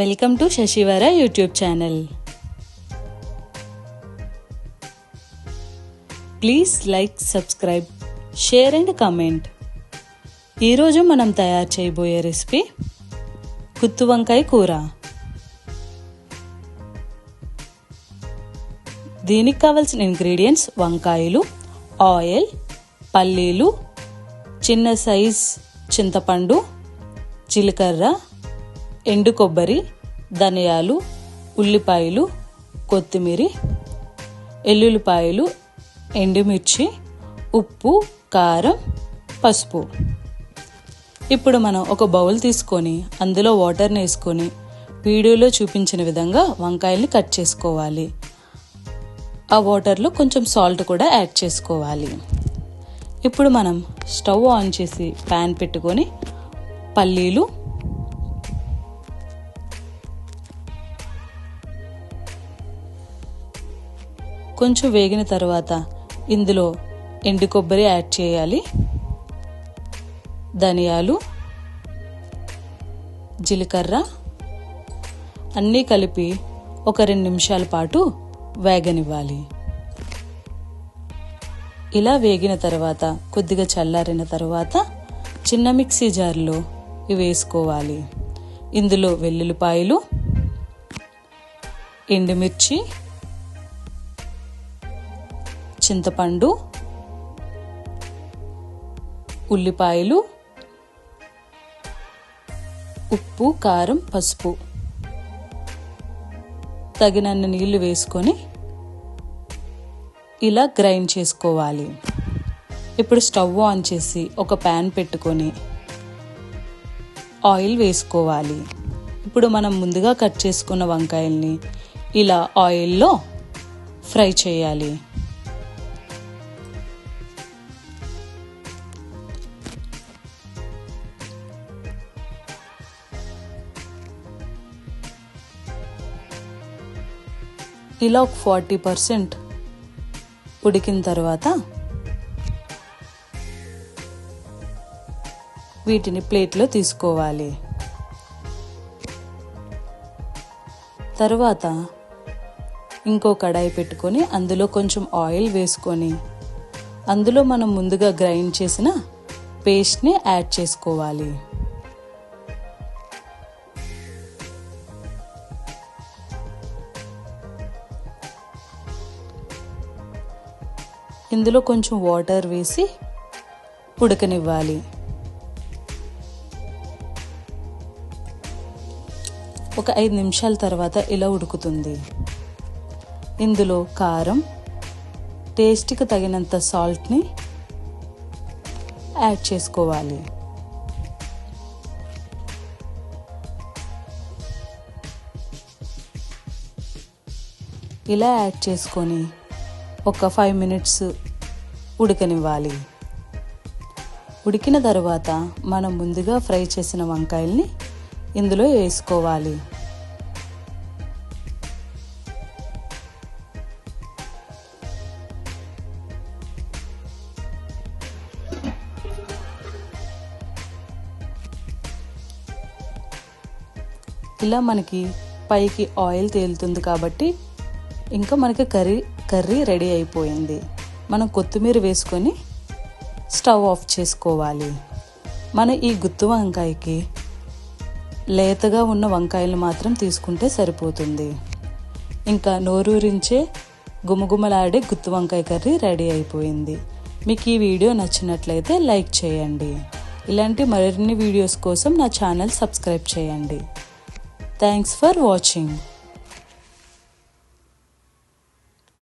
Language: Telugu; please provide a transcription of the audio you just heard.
Welcome to Shashivara YouTube channel. Please like subscribe share and comment. ఈరోజు మనం తయారు చేయబోయే రెసిపీ గుత్తు వంకాయ కూర. దీనికి కావాల్సిన ఇంగ్రీడియంట్స్ వంకాయలు ఆయిల్ పల్లీలు చిన్న సైజ్ చింతపండు జీలకర్ర ఎండు కొబ్బరి ధనియాలు ఉల్లిపాయలు కొత్తిమీర ఎల్లుల్లిపాయలు ఎండుమిర్చి ఉప్పు కారం పసుపు. ఇప్పుడు మనం ఒక బౌల్ తీసుకొని అందులో వాటర్ని వేసుకొని వీడియోలో చూపించిన విధంగా వంకాయల్ని కట్ చేసుకోవాలి. ఆ వాటర్లో కొంచెం సాల్ట్ కూడా యాడ్ చేసుకోవాలి. ఇప్పుడు మనం స్టవ్ ఆన్ చేసి ప్యాన్ పెట్టుకొని పల్లీలు కొంచెం వేగిన తర్వాత ఇందులో ఎండు కొబ్బరి యాడ్ చేయాలి. ధనియాలు జీలకర్ర అన్నీ కలిపి ఒక రెండు నిమిషాల పాటు వేగనివ్వాలి. ఇలా వేగిన తర్వాత కొద్దిగా చల్లారిన తర్వాత చిన్న మిక్సీ జార్లో ఇవి వేసుకోవాలి. ఇందులో వెల్లుల్లిపాయలు ఎండుమిర్చి చింతపండు ఉల్లిపాయలు ఉప్పు కారం పసుపు. తగినన్ని నీళ్ళు వేసుకొని ఇలా గ్రైండ్ చేసుకోవాలి. ఇప్పుడు స్టవ్ ఆన్ చేసి ఒక ప్యాన్ పెట్టుకొని ఆయిల్ వేసుకోవాలి. ఇప్పుడు మనం ముందుగా కట్ చేసుకున్న వంకాయల్ని ఇలా ఆయిల్లో ఫ్రై చేయాలి. ఇలా ఒక ఫార్టీ పర్సెంట్ ఉడికిన తర్వాత వీటిని ప్లేట్లో తీసుకోవాలి. తర్వాత ఇంకో కడాయి పెట్టుకొని అందులో కొంచెం ఆయిల్ వేసుకొని అందులో మనం ముందుగా గ్రైండ్ చేసిన పేస్ట్ని యాడ్ చేసుకోవాలి. ఇందులో కొంచెం వాటర్ వేసి ఉడకనివ్వాలి. ఒక ఐదు నిమిషాల తర్వాత ఇలా ఉడుకుతుంది. ఇందులో కారం టేస్ట్కి తగినంత సాల్ట్ని యాడ్ చేసుకోవాలి. ఇలా యాడ్ చేసుకొని ఒక ఫైవ్ మినిట్స్ ఉడకనివ్వాలి. ఉడికిన తర్వాత మనం ముందుగా ఫ్రై చేసిన వంకాయల్ని ఇందులో వేసుకోవాలి. ఇలా మనకి పైకి ఆయిల్ తేలుతుంది కాబట్టి ఇంకా మనకి కర్రీ కర్రీ రెడీ అయిపోయింది. మనం కొత్తిమీర వేసుకొని స్టవ్ ఆఫ్ చేసుకోవాలి. మన ఈ గుత్తు వంకాయకి లేతగా ఉన్న వంకాయలు మాత్రం తీసుకుంటే సరిపోతుంది. ఇంకా నోరూరించే గుమగుమలాడే గుత్తు వంకాయ కర్రీ రెడీ అయిపోయింది. మీకు ఈ వీడియో నచ్చినట్లయితే లైక్ చేయండి. ఇలాంటి మరిన్ని వీడియోస్ కోసం నా ఛానల్ సబ్స్క్రైబ్ చేయండి. Thanks for watching.